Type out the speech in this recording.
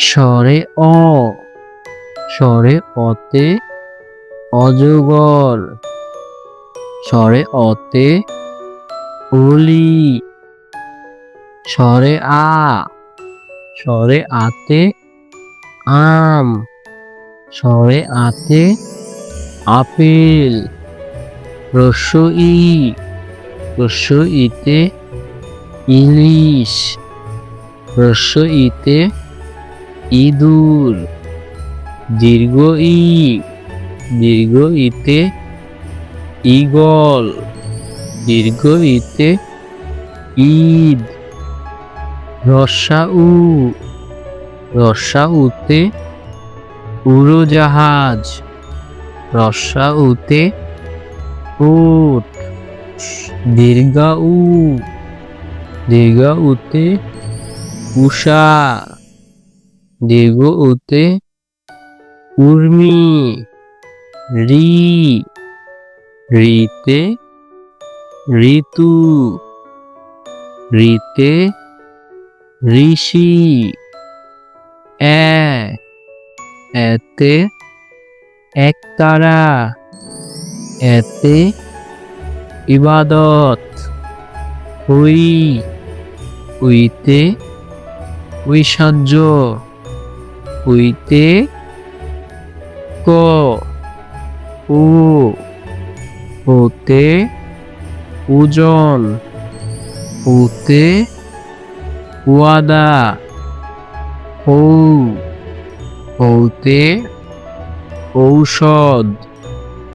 স্বরে অ। স্বরে অতে অজগর। স্বরে অতে অলি। স্বরে আ। স্বরে আতে আম। স্বরে আতে আপেল। রস্য ই। রস্য ইতে ইলিশ। রস্য ইতে ইঁদুর। দীর্ঘ ই, দীর্ঘ ইতে ঈগল, দীর্ঘ ইতে ঈদ। রসা উ, রসা উতে উড়োজাহাজ, রসা উতে উট। দীর্ঘা উ, দীর্ঘা উতে উষা। দীর্ঘ উতে উর্মি রি, রিতে ঋতু, রিতে ঋষি এতে একতারা, এতে ইবাদত, উই, উইতে ঐশ্বর্য। উইতে ক। উ হতে ওজন হতে ওয়াদা হৌ হতে ঔষধ।